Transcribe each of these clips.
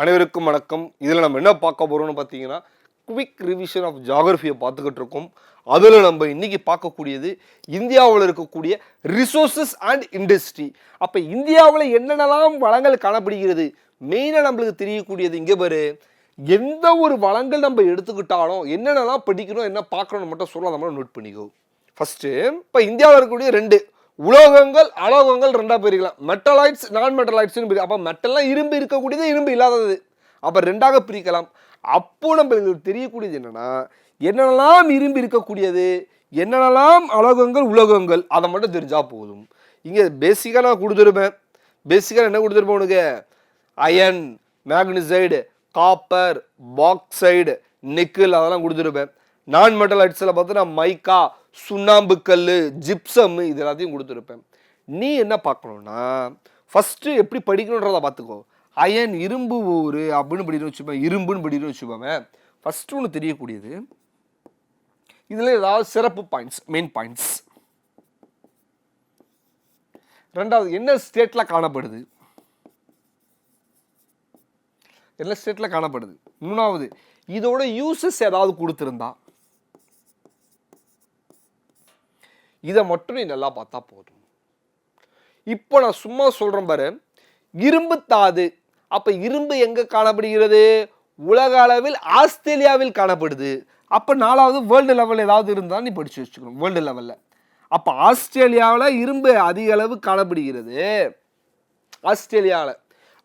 அனைவருக்கும் வணக்கம். இதில் நம்ம என்ன பார்க்க போகிறோம்னு பார்த்தீங்கன்னா குவிக் ரிவிஷன் ஆஃப் ஜாகிரஃபியை பார்த்துக்கிட்டு இருக்கோம். அதில் நம்ம இன்றைக்கி பார்க்கக்கூடியது இந்தியாவில் இருக்கக்கூடிய ரிசோர்சஸ் அண்ட் இண்டஸ்ட்ரி அப்போ இந்தியாவில் என்னென்னலாம் வளங்கள் காணப்படுகிறது? மெயினாக நம்மளுக்கு தெரியக்கூடியது இங்கே பாரு. எந்த ஒரு வளங்கள் நம்ம எடுத்துக்கிட்டாலும் என்னென்னலாம் படிக்கணும் என்ன பார்க்கணும்னு மட்டும் சொல்ல நம்ம நோட் பண்ணிக்கோ. ஃபர்ஸ்ட்டு இப்போ இந்தியாவில் இருக்கக்கூடிய ரெண்டு உலோகங்கள் அலோகங்கள் ரெண்டாக பிரிக்கலாம். மெட்டலாய்ட்ஸ் நான் மெட்டலாய்ட்ஸ்னு பிரிக்கலாம் அப்போ மெட்டல்லாம் இரும்பு இருக்கக்கூடியது இரும்பு இல்லாதது. அப்போ ரெண்டாக பிரிக்கலாம். அப்போ நம்மளுக்கு தெரியக்கூடியது என்னென்னா என்னென்னலாம் இரும்பு இருக்கக்கூடியது என்னென்னலாம் அலோகங்கள் உலோகங்கள் அதை மட்டும் தெரிஞ்சால் போதும். இங்கே பேசிக்காக நான் கொடுத்துருப்பேன். பேசிக்காக என்ன கொடுத்துருப்பேன் உனக்கு? Iron magnesite copper bauxite nickel அதெல்லாம் கொடுத்துருப்பேன். நான் மெட்டல் ஐட்ஸில் பார்த்தீங்கன்னா மைக்கா சுண்ணாம்புக்கல் ஜிப்சம் இது எல்லாத்தையும் கொடுத்துருப்பேன். நீ என்ன பார்க்கணுன்னா ஃபஸ்ட்டு எப்படி படிக்கணுன்றதை பார்த்துக்கோ. அயன் இரும்பு ஊர் அப்படின்னு படிக்கணும் வச்சுப்பேன். இரும்புன்னு படிக்கணும் வச்சுப்போமே. ஃபஸ்ட்டு ஒன்று தெரியக்கூடியது. இதில் ஏதாவது சிறப்பு பாயிண்ட்ஸ் மெயின் பாயிண்ட்ஸ் ரெண்டாவது என்ன ஸ்டேட்டில் காணப்படுது? எல்லா ஸ்டேட்டில் காணப்படுது? மூணாவது இதோட யூசஸ் ஏதாவது கொடுத்துருந்தா. இதை மட்டும் நீ நல்லா பார்த்தா போதும். இப்போ நான் சும்மா சொல்கிறேன் பாரு. இரும்பு தாது. அப்போ இரும்பு எங்கே காணப்படுகிறது? உலக அளவில் ஆஸ்திரேலியாவில் காணப்படுது. அப்போ நாலாவது வேர்ல்டு லெவலில் ஏதாவது இருந்தால் நீ படித்து வச்சுக்கணும் வேர்ல்டு லெவலில் அப்போ ஆஸ்திரேலியாவில் இரும்பு அதிக அளவு காணப்படுகிறது. ஆஸ்திரேலியாவில்.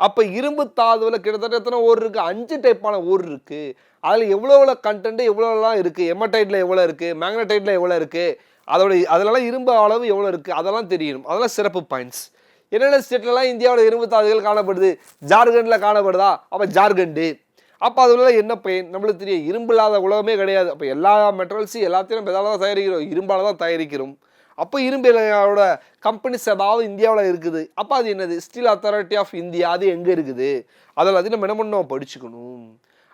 அப்போ இரும்பு தாதுவில் கிட்டத்தட்ட எத்தனை ஓர் இருக்குது அஞ்சு டைப்பான ஓர் இருக்குது அதில் எவ்வளோ எவ்வளோ கண்டென்ட் எவ்வளோலாம் இருக்குது எமடைட்டில் எவ்வளோ இருக்குது மேக்னடைட்டில் எவ்வளோ இருக்குது அதோட அதிலலாம் இரும்பு அளவு எவ்வளோ இருக்குது அதெல்லாம் தெரியணும். அதெல்லாம் சிறப்பு பாயிண்ட்ஸ் என்னென்ன ஸ்டேட்லலாம் இந்தியாவோட இரும்பு தாதுகள் காணப்படுது? ஜார்க்கண்டில் காணப்படுதா? அப்போ ஜார்க்கண்டு. அப்போ அதுல என்ன பயன் நம்மளுக்கு தெரியும் இரும்பு இல்லாத உலகமே கிடையாது. அப்போ எல்லா மெட்டரல்ஸும் எல்லாத்தையும் நம்ம தான் தயாரிக்கிறோம். இரும்பால் தான் தயாரிக்கிறோம். அப்போ இரும்போட கம்பெனிஸ் ஏதாவது இந்தியாவில் இருக்குது. அப்போ அது என்னது? ஸ்டீல் அத்தாரிட்டி ஆஃப் இந்தியா அது எங்கே இருக்குது? அதில் அது நம்ம என்ன பண்ணோம் படிச்சுக்கணும்.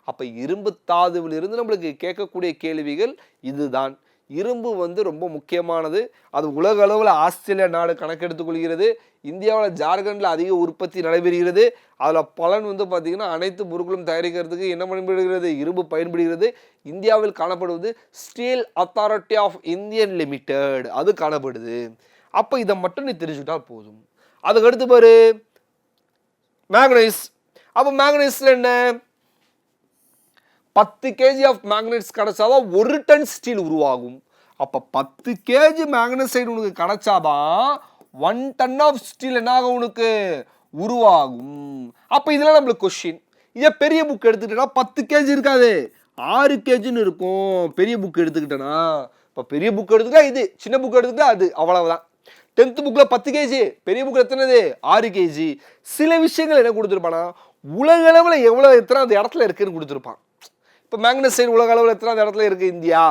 அப்போ இரும்பு தாதுவிலிருந்து நம்மளுக்கு கேட்கக்கூடிய கேள்விகள் இதுதான். இரும்பு வந்து ரொம்ப முக்கியமானது. அது உலக அளவில் ஆஸ்திரேலியா நாடு கணக்கெடுத்துக் கொள்கிறது. இந்தியாவில் ஜார்க்கண்டில் அதிக உற்பத்தி நடைபெறுகிறது. அதில் பலன் வந்து பார்த்திங்கன்னா அனைத்து பொருட்களும் தயாரிக்கிறதுக்கு என்ன பயன்படுகிறது? இரும்பு பயன்படுகிறது. இந்தியாவில் காணப்படுவது steel authority of Indian limited அது காணப்படுது. அப்போ இதை மட்டும் நீ தெரிஞ்சுக்கிட்டா போதும். அதுக்கு அடுத்து பாரு மேக்னைஸ் அப்போ மேக்னைஸில் என்ன? பத்து கேஜி ஆஃப் மேக்னெட்ஸ் கிடைச்சாதான் ஒரு டன் ஸ்டீல் உருவாகும். அப்போ பத்து கேஜி மேக்னசைடு உனக்கு கிடச்சாதான் ஒன் டன் ஆஃப் ஸ்டீல் என்ன ஆகும் உனக்கு? உருவாகும். அப்போ இதெல்லாம் நம்மளுக்கு கொஷின் இதே பெரிய புக் எடுத்துக்கிட்டா பத்து கேஜி இருக்காது. ஆறு கேஜின்னு இருக்கும். பெரிய புக் எடுத்துக்கிட்டேன்னா இப்போ பெரிய புக் எடுத்துக்கிட்டா இது சின்ன புக் எடுத்துக்கிட்டா அது அவ்வளவுதான். டென்த்து புக்கில் பத்து கேஜி பெரிய புக்கில் எத்தனைது ஆறு கேஜி. சில விஷயங்கள் என்ன கொடுத்துருப்பானா உலக அளவில் எவ்வளோ எத்தனை அந்த இடத்துல இருக்குன்னு கொடுத்துருப்பான். இப்போ மேக்னசைன் உலக அளவில் எத்தனாவது இடத்துல இருக்குது இந்தியா.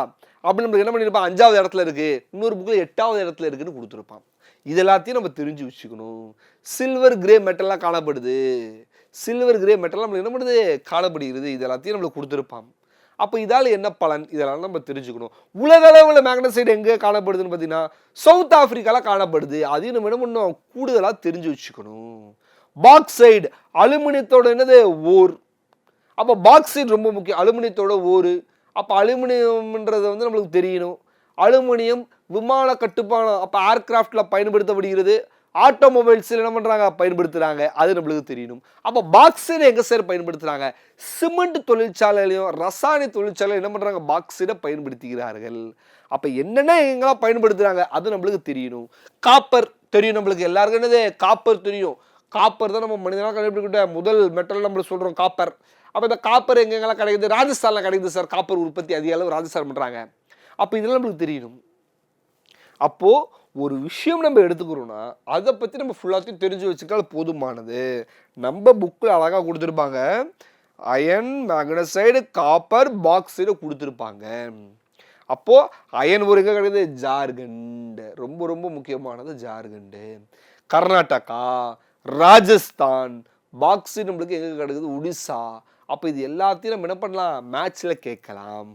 அப்படின்னு நம்மளுக்கு என்ன பண்ணியிருப்பான் அஞ்சாவது இடத்துல இருக்குது இன்னொரு புக்கில் எட்டாவது இடத்துல இருக்குதுன்னு கொடுத்துருப்பான். இது எல்லாத்தையும் நம்ம தெரிஞ்சு வச்சுக்கணும். சில்வர் கிரே மெட்டல்லாம் காணப்படுது. சில்வர் கிரே மெட்டல்லாம் நம்மளுக்கு என்ன பண்ணுது? காணப்படுகிறது. இது எல்லாத்தையும் நம்மளுக்கு கொடுத்துருப்பான். அப்போ இதால் என்ன பலன்? இதெல்லாம் நம்ம தெரிஞ்சுக்கணும். உலக அளவில் மேக்னசைடு எங்கே காணப்படுதுன்னு பார்த்தீங்கன்னா சவுத் ஆஃப்ரிக்காவில் காணப்படுது. அதையும் நம்ம என்ன பண்ணணும்? கூடுதலாக தெரிஞ்சு வச்சுக்கணும். பாக்சைடு அலுமினியத்தோட என்னது? ஓர் அப்போ பாக்ஸைட் ரொம்ப முக்கியம். அலுமினியத்தோட ஊர் அப்போ அலுமினியம்ன்றது வந்து நம்மளுக்கு தெரியணும். அலுமினியம் விமான கட்டுப்பாடு அப்போ ஏர்கிராஃப்டில் பயன்படுத்தப்படுகிறது. ஆட்டோமொபைல்ஸில் என்ன பண்ணுறாங்க பயன்படுத்துகிறாங்க அது நம்மளுக்கு தெரியணும். அப்போ பாக்ஸைடு எங்கே சார் பயன்படுத்துகிறாங்க சிமெண்ட் தொழிற்சாலையிலையும் ரசாயன தொழிற்சாலையும் என்ன பண்ணுறாங்க பாக்ஸைடை பயன்படுத்துகிறார்கள். அப்போ என்னென்ன எங்கெல்லாம் பயன்படுத்துகிறாங்க அது நம்மளுக்கு தெரியணும். காப்பர் தெரியும் நம்மளுக்கு. எல்லாருக்கும் என்னது? காப்பர் தெரியும். காப்பர் தான் நம்ம மனிதனாக கண்டுபிடிக்கிட்ட முதல் மெட்டல் நம்ம சொல்கிறோம் காப்பர் அப்போ இந்த காப்பர் எங்கெங்கெல்லாம் கிடைக்குது? ராஜஸ்தானில் கிடைக்குது சார். காப்பர் உற்பத்தி அதிக அளவு ராஜஸ்தான் பண்ணுறாங்க அப்போ இதெல்லாம் நம்மளுக்கு தெரியணும் அப்போது ஒரு விஷயம் நம்ம எடுத்துக்கிறோன்னா அதை பற்றி நம்ம ஃபுல்லாத்தையும் தெரிஞ்சு வச்சுக்கால் போதுமானது. நம்ம புக்கில் அழகாக கொடுத்துருப்பாங்க. அயன் மேக்னசைடு காப்பர் பாக்ஸைடு கொடுத்துருப்பாங்க. அப்போது அயன் ஒரு எங்கே கிடைக்குது? ஜார்க்கண்ட். ரொம்ப ரொம்ப முக்கியமானது ஜார்க்கண்டு. கர்நாடகா ராஜஸ்தான் பாக்ஸு நம்மளுக்கு எங்கே கிடைக்குது? ஒடிசா அப்போ இது எல்லாத்தையும் நம்ம என்ன பண்ணலாம்? மேட்ச்சில் கேட்கலாம்.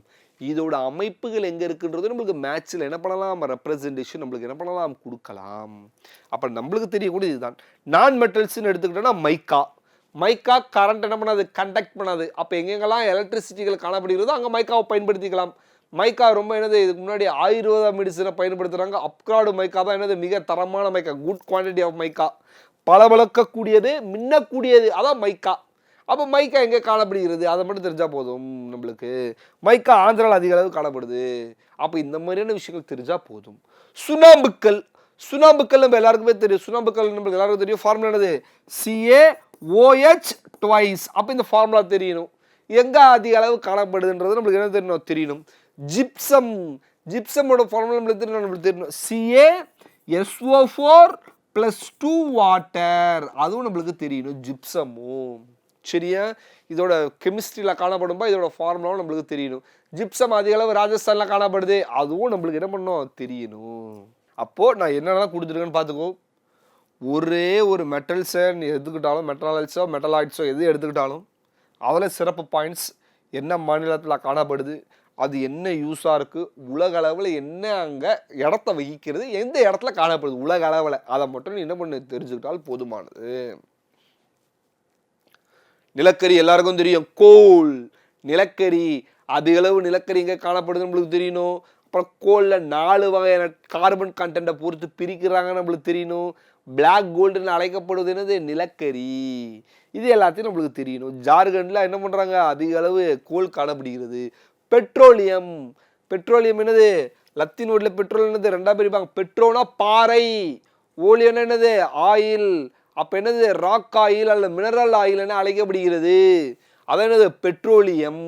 இதோட அமைப்புகள் எங்கே இருக்குன்றது நம்மளுக்கு மேட்ச்சில் என்ன பண்ணலாம்? ரெப்ரசன்டேஷன் நம்மளுக்கு என்ன பண்ணலாம்? கொடுக்கலாம். அப்போ நம்மளுக்கு தெரியக்கூடிய இதுதான். நான் மெட்டல்ஸ்னு எடுத்துக்கிட்டோன்னா மைக்கா மைக்கா கரண்ட் என்ன பண்ணாது? கண்டக்ட் பண்ணாது. அப்போ எங்கெங்கெல்லாம் எலக்ட்ரிசிட்டிகள் காணப்படுகிறதோ அங்கே மைக்காவை பயன்படுத்திக்கலாம். மைக்கா ரொம்ப என்னது? இதுக்கு முன்னாடி ஆயுர்வேத மெடிசனை பயன்படுத்துகிறாங்க அப்கிராடு மைக்கா தான் என்னது? மிக தரமான mica good quantity of mica பளபளக்கக்கூடியது மின்னக்கூடியது. அதான் மைக்கா அப்போ மைக்கா எங்கே காணப்படுகிறது? அதை மட்டும் தெரிஞ்சால் போதும் நம்மளுக்கு. மைக்கா ஆந்திராவில் அதிக அளவு காணப்படுது. அப்போ இந்த மாதிரியான விஷயங்கள் தெரிஞ்சால் போதும். சுண்ணாம்புக்கள் சுண்ணாம்புக்கள் நம்ம எல்லாருக்குமே தெரியும். சுண்ணாம்புக்கள் நம்மளுக்கு எல்லாருக்கும் தெரியும். ஃபார்முலா என்னது? சிஏ ஓஹெச் டுவைஸ் அப்போ இந்த ஃபார்முலா தெரியணும். எங்கே அதிக அளவு காணப்படுதுன்றது நம்மளுக்கு என்ன தெரியணும்? தெரியணும். ஜிப்சம் ஜிப்சமோட ஃபார்முலா நம்மளுக்கு தெரியணும். நம்மளுக்கு தெரியணும். CA SO four plus two water அதுவும் நம்மளுக்கு தெரியணும். ஜிப்சமும் சரியா இதோட கெமிஸ்ட்ரியில் காணப்படும்பா இதோட ஃபார்முலாவும் நம்மளுக்கு தெரியணும். ஜிப்சம் அதிக அளவு ராஜஸ்தானில் காணப்படுது அதுவும் நம்மளுக்கு என்ன பண்ணணும் தெரியணும். அப்போது நான் என்னென்னலாம் கொடுத்துருக்கேன்னு பார்த்துக்கோ. ஒரே ஒரு மெட்டல்ஸை நீ எடுத்துக்கிட்டாலும் மெட்டலாய்ட்ஸோ மெட்டலாய்ட்ஸோ எது எடுத்துக்கிட்டாலும் அதில் சிறப்பு பாயிண்ட்ஸ் என்ன மாநிலத்தில் காணப்படுது அது என்ன யூஸாக இருக்குது உலக அளவில் என்ன அங்கே இடத்த வகிக்கிறது எந்த இடத்துல காணப்படுது உலக அளவில். அதை மட்டும் நீ என்ன பண்ணு தெரிஞ்சுக்கிட்டால் போதுமானது. நிலக்கரி எல்லாருக்கும் தெரியும். கோல் நிலக்கரி. அது அளவு நிலக்கரி எங்கே காணப்படுதுன்னு நம்மளுக்கு தெரியணும். அப்புறம் கோலில் நாலு வகையான கார்பன் கண்டென்ட்டை பொறுத்து பிரிக்கிறாங்கன்னு நம்மளுக்கு தெரியணும். பிளாக் கோல்டுன்னு அழைக்கப்படுவது என்னது? நிலக்கரி. இது எல்லாத்தையும் நம்மளுக்கு தெரியணும். ஜார்க்கண்டில் என்ன பண்ணுறாங்க அதிக அளவு கோல் காணப்படுகிறது. பெட்ரோலியம். பெட்ரோலியம் என்னது? லத்தின் ஓட்டில் பெட்ரோல் என்னது? ரெண்டாக பிரிப்பாங்க. பெட்ரோனா பாறை. ஓலியம்னா என்னது? ஆயில். அப்போ என்னது? ராக் ஆயில் அல்ல மினரல் ஆயில் என அழைக்கப்படுகிறது. அதான் என்னது? பெட்ரோலியம்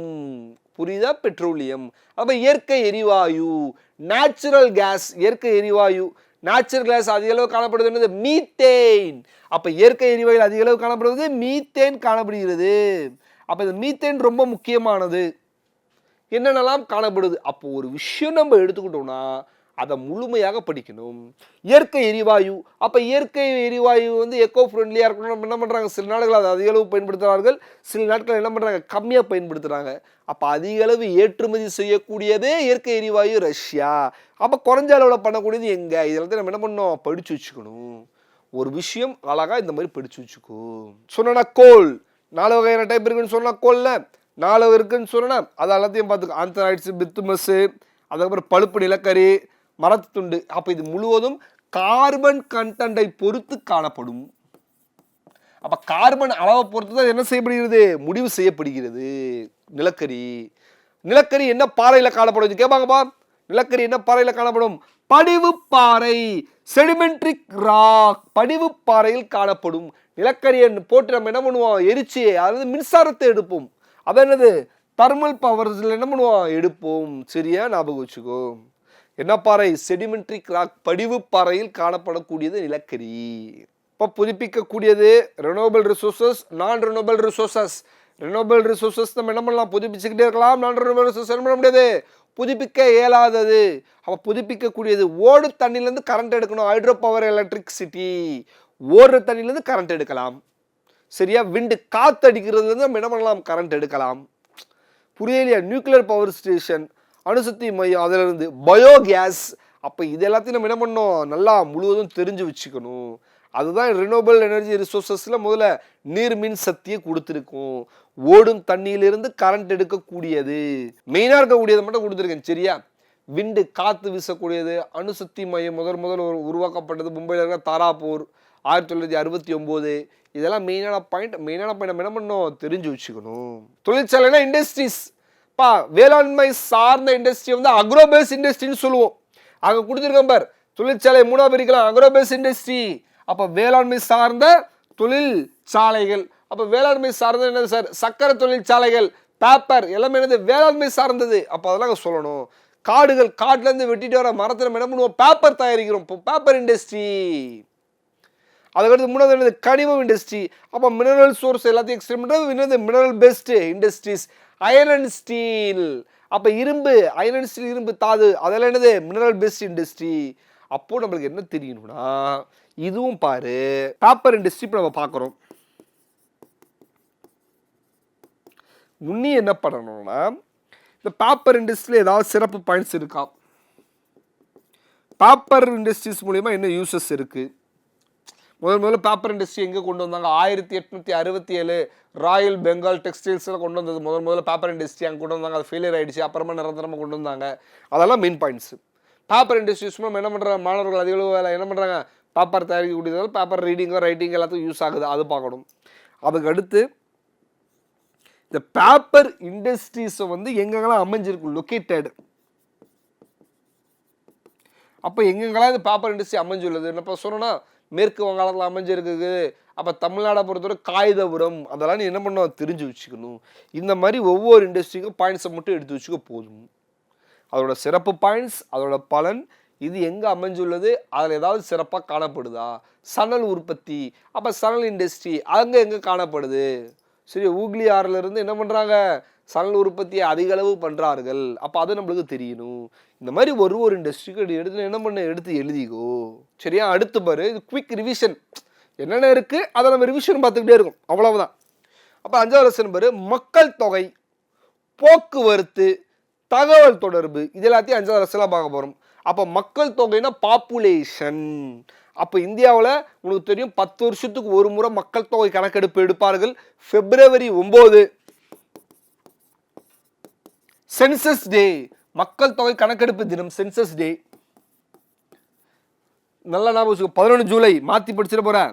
புரியுதா? பெட்ரோலியம் அப்போ இயற்கை எரிவாயு நேச்சுரல் கேஸ் இயற்கை எரிவாயு. நேச்சுரல் கேஸ் அதிக அளவு காணப்படுவது என்னது? மீத்தேன் அப்போ இயற்கை எரிவாயில் அதிக அளவு காணப்படுவது மீத்தேன் காணப்படுகிறது. அப்போ இந்த மீத்தேன் ரொம்ப முக்கியமானது. என்னென்னலாம் காணப்படுது? அப்போ ஒரு விஷயம் நம்ம எடுத்துக்கிட்டோம்னா அதை முழுமையாக படிக்கணும். இயற்கை எரிவாயு அப்போ இயற்கை எரிவாயு வந்து எக்கோ ஃப்ரெண்ட்லியாக இருக்கணும் என்ன பண்ணுறாங்க சில நாடுகள் அதை அதிக அளவு பயன்படுத்துகிறார்கள் சில நாட்கள் என்ன பண்ணுறாங்க கம்மியாக பயன்படுத்துகிறாங்க அப்போ அதிக அளவு ஏற்றுமதி செய்யக்கூடியதே இயற்கை எரிவாயு ரஷ்யா. அப்போ குறைஞ்ச அளவில் பண்ணக்கூடியது எங்கே? இதில் நம்ம என்ன பண்ணோம் படித்து வச்சுக்கணும். ஒரு விஷயம் அழகாக இந்த மாதிரி படித்து வச்சுக்கோ. சொன்னா கோல். நாலு வகையான டைப் இருக்குன்னு சொன்னால் கோல்ல. நாலு இருக்குன்னு சொன்னால் அது எல்லாத்தையும் பார்த்துக்கோ. ஆந்தராய்ட்ஸு பித்துமஸ்ஸு அதுக்கப்புறம் பழுப்பு நிலக்கரி மரத்து துண்டு அப்போ இது முழுவதும் கார்பன் கண்டென்ட்டை பொறுத்து காணப்படும். அப்போ கார்பன் அளவை பொறுத்து தான் என்ன செய்யப்படுகிறது? முடிவு செய்யப்படுகிறது. நிலக்கரி. நிலக்கரி என்ன பாறையில் காணப்படும்? கேட்பாங்கப்பா நிலக்கரி என்ன பாறையில் காணப்படும்? படிவு பாறை. Sedimentary rock. படிவு பாறையில் காணப்படும். நிலக்கரியை போட்டு நம்ம என்ன பண்ணுவோம்? எரிச்சு அதாவது மின்சாரத்தை எடுப்போம். அது என்னது? தர்மல் பவர்ஸில் என்ன பண்ணுவோம்? எடுப்போம். சரியா? ஞாபகம் வச்சுக்கோ. என்ன பாறை? செடிமெண்ட்ரிக் ராக் படிவு பாறையில் காணப்படக்கூடியது நிலக்கரி. இப்போ புதுப்பிக்கக்கூடியது ரெனோபிள் ரிசோர்சஸ் நான் ரெனோபிள் ரிசோர்சஸ் ரெனோபிள் ரிசோர்சஸ் நம்ம என்ன பண்ணலாம்? புதுப்பிச்சுக்கிட்டே இருக்கலாம். நான் ரெனோபிள் ரிசோர்ஸ் என்ன பண்ண முடியாது? புதுப்பிக்க இயலாதது. அப்போ புதுப்பிக்கக்கூடியது ஓடு தண்ணியிலேருந்து கரண்ட் எடுக்கணும். ஹைட்ரோ பவர் எலக்ட்ரிசிட்டி ஓடுற தண்ணியிலேருந்து கரண்ட் எடுக்கலாம். சரியா? விண்டு காற்று அடிக்கிறதுலேருந்து நம்ம என்ன பண்ணலாம்? கரண்ட் எடுக்கலாம். புரியலையா? நியூக்ளியர் பவர் ஸ்டேஷன் அணுசக்தி மையம் அதிலிருந்து பயோகேஸ். அப்போ இது எல்லாத்தையும் நம்ம என்ன பண்ணோம் நல்லா முழுவதும் தெரிஞ்சு வச்சுக்கணும். அதுதான் ரினோவபிள் எனர்ஜி ரிசோர்ஸஸில் முதல்ல நீர் மின் சக்தியை கொடுத்துருக்கோம். ஓடும் தண்ணியிலிருந்து கரண்ட் எடுக்கக்கூடியது. மெயினாக இருக்கக்கூடியதை மட்டும் கொடுத்துருக்கேன் சரியா? விண்டு காற்று வீசக்கூடியது. அணுசக்தி மையம் முதல் முதல் உருவாக்கப்பட்டது மும்பையில் இருக்கிற தாராப்பூர் ஆயிரத்தி தொள்ளாயிரத்தி அறுபத்தி ஒம்போது. இதெல்லாம் மெயினான பாயிண்ட் மெயினான பாயிண்ட் நம்ம என்ன பண்ணணும்? தெரிஞ்சு வச்சுக்கணும். தொழிற்சாலைனா இண்டஸ்ட்ரீஸ் பா வேளாண்மை சார்ந்த இண்டஸ்ட்ரி வந்து அக்ரோபேஸ் இண்டஸ்ட்ரின்னு சொல்லுவோம். அங்கே கொடுத்துருக்கோம் பார் தொழிற்சாலை மூணாக பிரிக்கலாம் அக்ரோபேஸ் இண்டஸ்ட்ரி அப்போ வேளாண்மை சார்ந்த தொழில் சாலைகள் அப்போ வேளாண்மை சார்ந்த என்னது சார்? சக்கரை தொழிற்சாலைகள் பேப்பர் எல்லாமே என்னது? வேளாண்மை சார்ந்தது. அப்போ அதெல்லாம் சொல்லணும். காடுகள் காட்டிலேருந்து வெட்டிட்டு வர மரத்தில் நம்ம என்ன பண்ணுவோம்? பேப்பர் தயாரிக்கிறோம். இப்போ பேப்பர் இண்டஸ்ட்ரி அதுக்கடுத்து மூணாவது என்னது? கனிமம் இண்டஸ்ட்ரி அப்போ மினரல் சோர்ஸ் எல்லாத்தையும் எக்ஸ்ட்ரீம் பண்ணுறது mineral based industries iron steel அப்போ இரும்பு அயரன் ஸ்டீல் இரும்பு தாது அதெல்லாம் என்னது? மினரல் பேஸ்ட் இண்டஸ்ட்ரி அப்போ நம்மளுக்கு என்ன தெரியணும்னா இதுவும் பாரு பேப்பர் இண்டஸ்ட்ரி இப்போ நம்ம பார்க்குறோம் முன்னி என்ன பண்ணணும்னா இந்த பேப்பர் இண்டஸ்ட்ரியில் ஏதாவது சிறப்பு பாயிண்ட்ஸ் இருக்கா? பேப்பர் இண்டஸ்ட்ரீஸ் மூலிமா என்ன யூசஸ் இருக்குது முதல் முதல்ல பேப்பர் இண்டஸ்ட்ரி எங்கே கொண்டு வந்தாங்க? ஆயிரத்தி எட்நூற்றி அறுபத்தி ஏழு ராயல் பெங்கால் டெக்ஸ்டைல்ஸில் கொண்டு வந்தது. முதல் முதல்ல பேப்பர் இண்டஸ்ட்ரி அங்கே கொண்டு வந்தாங்க. அது ஃபெயிலியர் ஆகிடுச்சு அப்புறமா நிரந்தரமாக கொண்டு வந்தாங்க. அதெல்லாம் மெயின் பாயிண்ட்ஸ் பேப்பர் இண்டஸ்ட்ரி சும்மா என்ன பண்ணுறாங்க மாணவர்கள் அதிக அளவு வேலை. என்ன பண்ணுறாங்க பேப்பர் தயாரிக்கக்கூடியதால் பேப்பர் ரீடிங்கோ ரைட்டிங் எல்லாத்துக்கும் யூஸ் ஆகுது. அது பார்க்கணும். அதுக்கு அடுத்து இந்த பேப்பர் இண்டஸ்ட்ரீஸை வந்து எங்கெங்கெல்லாம் அமைஞ்சிருக்கு? லொக்கேட்டடு அப்போ எங்கெங்கெல்லாம் இந்த பேப்பர் இண்டஸ்ட்ரி அமைஞ்சுள்ளது? என்னப்பா சொன்னோன்னா மேற்கு வங்காளத்தில் அமைஞ்சிருக்குது. அப்போ தமிழ்நாடை பொறுத்தவரை காகிதபுரம் அதெல்லாம் நீ என்ன பண்ண தெரிஞ்சு வச்சுக்கணும். இந்த மாதிரி ஒவ்வொரு இண்டஸ்ட்ரிக்கும் பாயிண்ட்ஸை மட்டும் எடுத்து வச்சுக்க போதும். அதோட சிறப்பு பாயிண்ட்ஸ் அதோட பலன் இது எங்கே அமைஞ்சுள்ளது? அதில் ஏதாவது சிறப்பாக காணப்படுதா? சணல் உற்பத்தி. அப்போ சணல் இண்டஸ்ட்ரி அங்கே எங்கே காணப்படுது? சரி ஊக்லி ஆறுலேருந்து என்ன பண்ணுறாங்க சலன் உற்பத்தியை அதிக அளவு பண்ணுறார்கள் அப்போ அது நம்மளுக்கு தெரியணும். இந்த மாதிரி ஒரு ஒரு இண்டஸ்ட்ரிக்கு எடுத்து என்ன பண்ண எடுத்து எழுதிக்கோ. சரியா? அடுத்து பாரு இது குவிக் ரிவிஷன் என்னென்ன இருக்குது அதை நம்ம ரிவிஷன் பார்த்துக்கிட்டே இருக்கும். அவ்வளவுதான். அப்போ அஞ்சாவது லட்சம் பாரு மக்கள் தொகை போக்குவரத்து தகவல் தொடர்பு இது எல்லாத்தையும் அஞ்சாவது லட்சம்லாம் பார்க்க போகிறோம் அப்போ மக்கள் தொகைனா பாப்புலேஷன் அப்போ இந்தியாவில் உனக்கு தெரியும் பத்து வருஷத்துக்கு ஒரு முறை மக்கள் தொகை கணக்கெடுப்பு எடுப்பார்கள். பிப்ரவரி ஒம்பது. சென்சஸ் டே மக்கள் தொகை கணக்கெடுப்பு தினம் சென்சஸ் டே நல்லா ஞாபகம் பதினொன்று ஜூலை மாற்றி படிச்சிட போகிறேன்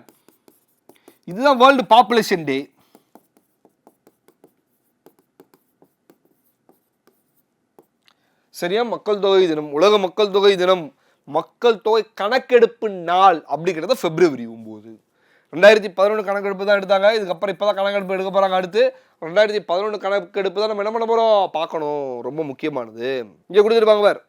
இதுதான் வேர்ல்டு பாப்புலேஷன் டே சரியா? மக்கள் தொகை தினம் உலக மக்கள் தொகை தினம் மக்கள் தொகை கணக்கெடுப்பு நாள் அப்படிங்கிறத பிப்ரவரி ஒம்பது. ரெண்டாயிரத்தி பதினொன்று கணக்கெடுப்பு தான் எடுத்தாங்க. இதுக்கப்புறம் இப்போ தான் கணக்கெடுப்பு எடுக்க போகிறாங்க அடுத்து. ரெண்டாயிரத்தி பதினொன்று கணக்கெடுப்பு தான் நம்ம என்ன பண்ண போகிறோம் பார்க்கணும். ரொம்ப முக்கியமானது. இங்கே கொடுத்துருப்பாங்க பார்.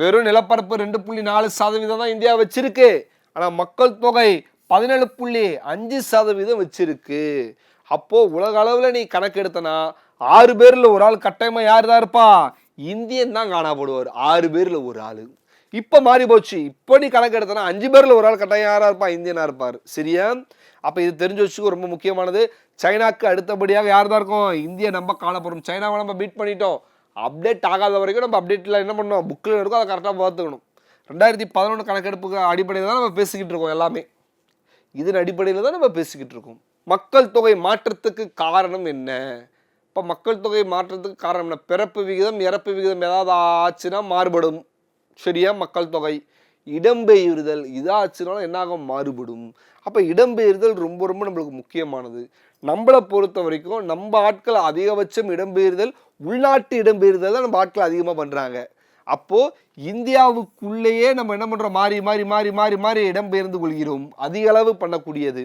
வெறும் நிலப்பரப்பு ரெண்டு புள்ளி நாலு சதவீதம் தான் இந்தியா வச்சிருக்கு. ஆனால் மக்கள் தொகை பதினேழு புள்ளி அஞ்சு சதவீதம் வச்சிருக்கு. அப்போது உலக அளவில் நீ கணக்கெடுத்தனா ஆறு பேரில் ஒரு ஆள் கட்டாயமாக யார் தான் இருப்பா? இந்தியன் தான் காணப்படுவார் ஆறு பேரில் ஒரு ஆள். இப்போ மாறி போச்சு. இப்போ நீ கணக்கு எடுத்தனா அஞ்சு பேரில் ஒரு ஆள் கட்டாயம் யாராக இருப்பா? இந்தியனாக இருப்பார். சரியா? அப்போ இது தெரிஞ்சு வச்சுக்கோ ரொம்ப முக்கியமானது. சைனாக்கு அடுத்தபடியாக யார் தான் இருக்கும்? இந்தியா நம்ம காணப்படும் சைனாவை நம்ம பீட் பண்ணிட்டோம். அப்டேட் ஆகாத வரைக்கும் நம்ம அப்டேட்டில் என்ன பண்ணோம் புக்கில் இருக்கும் அதை கரெக்டாக பார்த்துக்கணும். ரெண்டாயிரத்தி பதினொன்று கணக்கெடுப்புக்கு அடிப்படையில் தான் நம்ம பேசிக்கிட்டு இருக்கோம் எல்லாமே. இதன் அடிப்படையில் தான் நம்ம பேசிக்கிட்டு இருக்கோம். மக்கள் தொகை மாற்றத்துக்கு காரணம் என்ன? இப்போ மக்கள் தொகை மாற்றத்துக்கு காரணம் என்ன? பிறப்பு விகிதம் இறப்பு விகிதம் ஏதாவது ஆச்சுன்னா மாறுபடும். சரியா மக்கள் தொகை இடம்பெயர்தல் இதாச்சுனாலும் என்னாகும்? மாறுபடும். அப்போ இடம்பெயர்தல் ரொம்ப ரொம்ப நம்மளுக்கு முக்கியமானது. நம்மளை பொறுத்த வரைக்கும் நம்ம ஆட்கள் அதிகபட்சம் இடம்பெயர்தல் உள்நாட்டு இடம்பெயர்தல் தான் நம்ம ஆட்கள் அதிகமாக பண்ணுறாங்க அப்போது இந்தியாவுக்குள்ளேயே நம்ம என்ன பண்ணுறோம் மாறி மாறி மாறி மாறி மாறி இடம்பெயர்ந்து கொள்கிறோம். அதிக அளவு பண்ணக்கூடியது.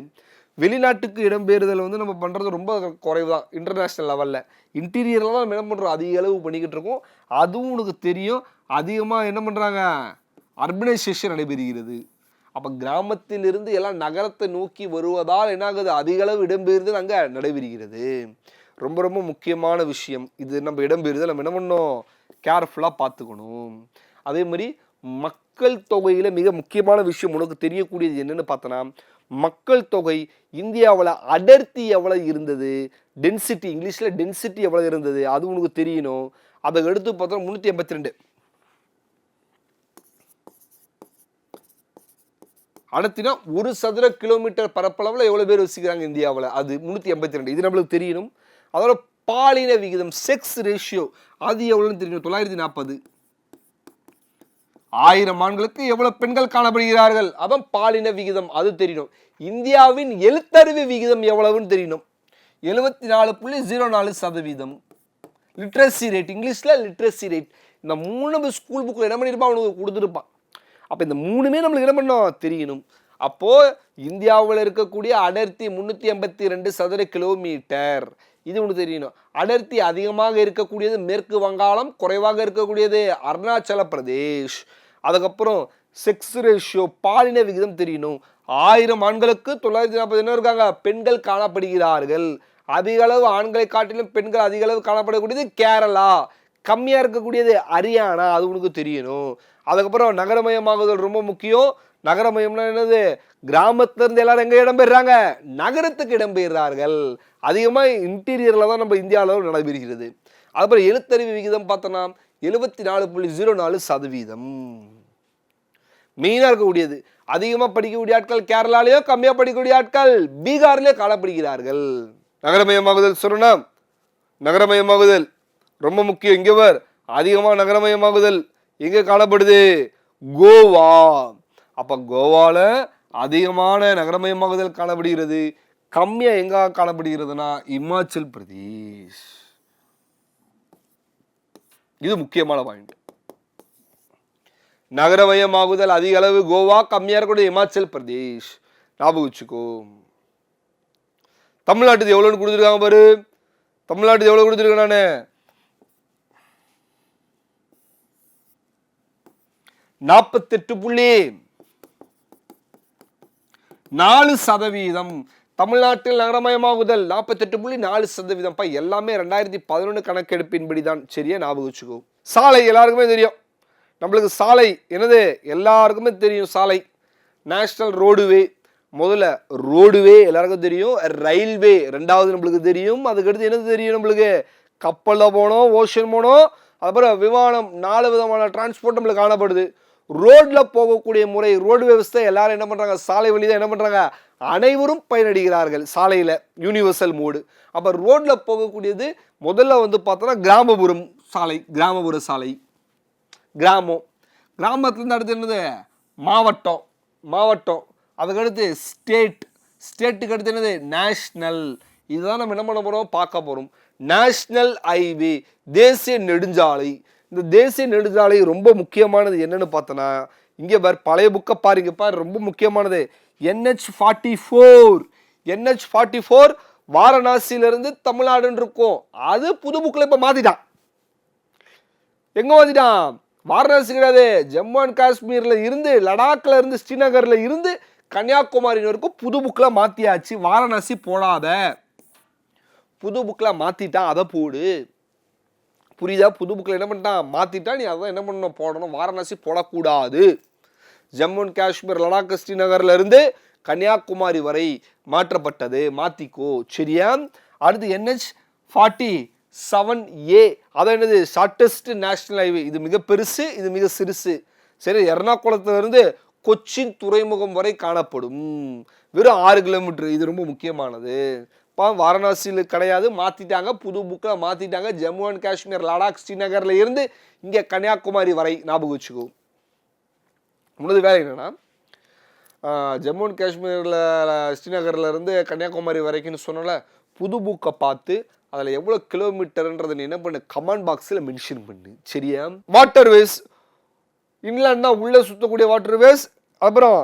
வெளிநாட்டுக்கு இடம்பெயர்தல் வந்து நம்ம பண்ணுறது ரொம்ப குறைவு தான் இன்டர்நேஷ்னல் லெவலில் இன்டீரியரில் தான் நம்ம என்ன பண்ணுறோம் அதிக அளவு பண்ணிக்கிட்டு இருக்கோம். அதுவும் உனக்கு தெரியும். அதிகமாக என்ன பண்ணுறாங்க அர்பனைசேஷன் நடைபெறுகிறது. அப்போ கிராமத்திலிருந்து எல்லாம் நகரத்தை நோக்கி வருவதால் என்னாகுது? அதிக அளவு இடம்பெயர்தல் அங்கே நடைபெறுகிறது. ரொம்ப ரொம்ப முக்கியமான விஷயம். இது நம்ம இடம்பெயர்தல் நம்ம என்ன பண்ணோம் கேர்ஃபுல்லாக பார்த்துக்கணும். அதே மாதிரி மக்கள் தொகையில் மிக முக்கியமான விஷயம் உனக்கு தெரியக்கூடியது என்னன்னு பார்த்தோன்னா மக்கள் தொகை இந்தியாவில் அடர்த்தி எவ்வளோ இருந்தது? டென்சிட்டி இங்கிலீஷில் டென்சிட்டி எவ்வளோ இருந்தது? அது உனக்கு தெரியணும். அதை எடுத்து பார்த்தோன்னா முந்நூற்றி எண்பத்தி ரெண்டு. அடர்த்தினா ஒரு சதுர கிலோமீட்டர் பரப்பளவில் எவ்வளோ பேர் வசிக்கிறாங்க இந்தியாவில்? அது முந்நூற்றி எண்பத்தி ரெண்டு. இது நம்மளுக்கு தெரியணும். அதோட பாலின விகிதம் செக்ஸ் ரேஷியோ அது எவ்வளோன்னு தெரியணும் தொள்ளாயிரத்தி நாற்பது ஆயிரம் ஆண்களுக்கு எவ்வளவு பெண்கள் காணப்படுகிறார்கள்? அவன் பாலின விகிதம் அது தெரியணும் இந்தியாவின் எழுத்தறிவு விகிதம் எவ்வளவுன்னு தெரியணும் எழுபத்தி நாலு புள்ளி ஜீரோ நாலு சதவீதம். லிட்ரஸி ரேட் இங்கிலீஷில் லிட்ரஸி ரேட் இந்த மூணு ஸ்கூல் புக்கில் என்ன பண்ணியிருப்பான் அவனுக்கு கொடுத்துருப்பான். அப்போ இந்த மூணுமே நம்மளுக்கு என்ன பண்ணோம் தெரியணும்? அப்போது இந்தியாவில் இருக்கக்கூடிய அடர்த்தி முந்நூற்றி எண்பத்தி ரெண்டு சதுர கிலோமீட்டர் இது ஒன்று தெரியணும். அடர்த்தி அதிகமாக இருக்கக்கூடியது மேற்கு வங்காளம் குறைவாக இருக்கக்கூடியது அருணாச்சல பிரதேஷ். அதுக்கப்புறம் செக்ஸ் ரேஷியோ பாலின விகிதம் தெரியணும். ஆயிரம் ஆண்களுக்கு தொள்ளாயிரத்தி நாற்பது என்ன இருக்காங்க? பெண்கள் காணப்படுகிறார்கள். அதிக அளவு ஆண்களை காட்டிலும் பெண்கள் அதிக அளவு காணப்படக்கூடியது கேரளா. கம்மியாக இருக்கக்கூடியது ஹரியானா அது உனக்கு தெரியணும். அதுக்கப்புறம் நகரமயமாகுதல் ரொம்ப முக்கியம். நகரமயம்னா என்னது? கிராமத்துலேருந்து எல்லாரும் எங்கே இடம்பெறாங்க நகரத்துக்கு இடம்பெறுறார்கள் அதிகமாக இன்டீரியரில் தான் நம்ம இந்தியாவில் நடைபெறுகிறது. அதுக்கப்புறம் எழுத்தறிவு விகிதம் பார்த்தோன்னா எழுபத்தி நாலு புள்ளி ஜீரோ நாலு சதவீதம். மெயினாக இருக்கக்கூடியது அதிகமாக படிக்கக்கூடிய ஆட்கள் கேரளாலேயோ கம்மியாக படிக்கக்கூடிய ஆட்கள் பீகார்லேயோ காணப்படுகிறார்கள். நகரமயமாகுதல் சொல்லணும் நகரமயமாகுதல் ரொம்ப முக்கியம். இங்கே வர் அதிகமாக நகரமயமாகுதல் எங்கே காணப்படுது? கோவா. அப்போ கோவாவில் அதிகமான நகரமயமாகுதல் காணப்படுகிறது. கம்மியாக எங்கே காணப்படுகிறதுனா இமாச்சல் பிரதேஷ். இது முக்கியமான பாயிண்ட் நகரமயமாகுதல் அதிக அளவு கோவா கம்மியாக இருக்கக்கூடிய இமாச்சல் பிரதேஷ். ஞாபகம் வச்சுக்கோ. தமிழ்நாட்டுக்கு எவ்வளோன்னு கொடுத்துருக்காங்க பாரு. தமிழ்நாட்டுக்கு எவ்வளோ கொடுத்துருக்கேன் நான்? நாற்பத்தெட்டு புள்ளி நாலு சதவீதம் தமிழ்நாட்டில் நகரமயமாகுதல் நாற்பத்தெட்டு புள்ளி நாலு சதவீதம் பா எல்லாமே ரெண்டாயிரத்தி பதினொன்று கணக்கெடுப்பின்படி தான் சரியா? ஞாபகம் வச்சுக்கோ. சாலை எல்லாருக்குமே தெரியும். நம்மளுக்கு சாலை என்னது? எல்லாருக்குமே தெரியும் சாலை. National roadway. முதல்ல ரோடுவே எல்லாருக்கும் தெரியும். ரயில்வே ரெண்டாவது நம்மளுக்கு தெரியும். அதுக்கடுத்து என்னது தெரியும் நம்மளுக்கு? கப்பலில் போனோம் ஓஷன் போனோம். அப்புறம் விமானம் நாலு விதமான டிரான்ஸ்போர்ட் நம்மளுக்கு காணப்படுது. ரோட்டில் போகக்கூடிய முறை ரோடு விவசாய எல்லாரும் என்ன பண்ணுறாங்க சாலை வழி தான் என்ன பண்ணுறாங்க அனைவரும் பயனடைகிறார்கள். சாலையில் யூனிவர்சல் மோடு அப்போ ரோட்டில் போகக்கூடியது முதல்ல வந்து பார்த்தோன்னா கிராமப்புறம் சாலை கிராமப்புற சாலை. கிராமம். கிராமத்துலேருந்து அடுத்து என்னது? மாவட்டம். மாவட்டம். அதுக்கடுத்து ஸ்டேட் ஸ்டேட்டுக்கு அடுத்து என்னது? நேஷ்னல் இதுதான் நம்ம என்ன பண்ண போகிறோம் பார்க்க போகிறோம் நேஷ்னல் ஹைவே தேசிய நெடுஞ்சாலை. இந்த தேசிய நெடுஞ்சாலை ரொம்ப முக்கியமானது என்னன்னு பார்த்தோன்னா இங்கே பார் பழைய புக்கை பாருங்க பார் ரொம்ப முக்கியமானது. NH forty four NH forty four வாரணாசியிலிருந்து தமிழ்நாடுன்னு இருக்கும் அது புது புக்கில் இப்போ மாற்றிட்டான் எங்கே மாற்றிட்டான் வாரணாசி கிடையாது. ஜம்மு அண்ட் காஷ்மீரில் இருந்து லடாக்கில் இருந்து ஸ்ரீநகரில் இருந்து கன்னியாகுமரி வரைக்கும் புது புக்கில் மாற்றியாச்சு வாரணாசி போடாத. புது புக்கில் மாற்றிட்டான் அதை போடு. புரியுதா? புது புக்கில் என்ன பண்ணிட்டான்? மாற்றிட்டா நீ அதான் என்ன பண்ணணும்? போடணும். வாரணாசி போடக்கூடாது. ஜம்மு அண்ட் காஷ்மீர் லடாக் ஸ்ரீநகர்ல இருந்து கன்னியாகுமரி வரை மாற்றப்பட்டது. மாத்திக்கோ சரியா? அடுத்து என்ஹெச் ஃபார்ட்டி செவன் ஏ அதான் என்னது? Shortest national highway. இது மிக பெருசு இது மிக சிறுசு. சரி எர்ணாகுளத்துலேருந்து கொச்சின் துறைமுகம் வரை காணப்படும். வெறும் ஆறு கிலோமீட்டர். இது ரொம்ப முக்கியமானது. இப்போ வாரணாசியில் கிடையாது. மாற்றிட்டாங்க புது புக்கில் மாற்றிட்டாங்க ஜம்மு அண்ட் காஷ்மீர் லடாக் ஸ்ரீநகரில் இருந்து இங்கே கன்னியாகுமரி வரை ஞாபகம் வச்சுக்கோ. முன்னது வேலை என்னென்னா ஜம்மு அண்ட் காஷ்மீரில் ஸ்ரீநகர்லேருந்து கன்னியாகுமரி வரைக்கும்னு சொன்னல புது புக்கை பார்த்து அதில் எவ்வளோ கிலோமீட்டர்ன்றதை நீ என்ன பண்ணு? கமெண்ட் பாக்ஸில் மென்ஷன் பண்ணு. சரியா? வாட்டர் வேஸ் இன்லாண்ட்னா உள்ளே சுற்றக்கூடிய வாட்டர் வேஸ் அப்புறம்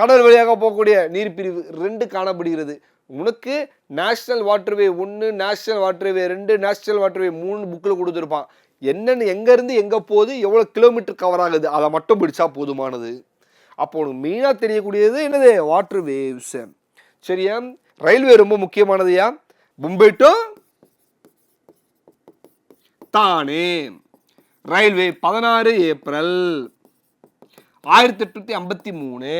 கடல் வழியாக போகக்கூடிய நீர்ப்பிரிவு ரெண்டு காணப்படுகிறது. உனக்கு நேஷ்னல் வாட்டர்வே ஒன்று நேஷ்னல் வாட்டர்வே ரெண்டு நேஷ்னல் வாட்டர்வே மூணு புக்கில் கொடுத்துருப்பான். என்னென்னு எங்கேருந்து எங்கே போகுது எவ்வளோ கிலோமீட்டர் கவர் ஆகுது அதை மட்டும் பிடிச்சா போதுமானது. அப்போ உனக்கு மெயினாக தெரியக்கூடியது என்னது? வாட்டர் வேவ்ஸ் சரியா? ரயில்வே ரொம்ப முக்கியமானதுயா மும்பை டு தானே. ரயில்வே பதினாறு ஏப்ரல் ஆயிரத்தி எட்நூற்றி ஐம்பத்தி மூணு.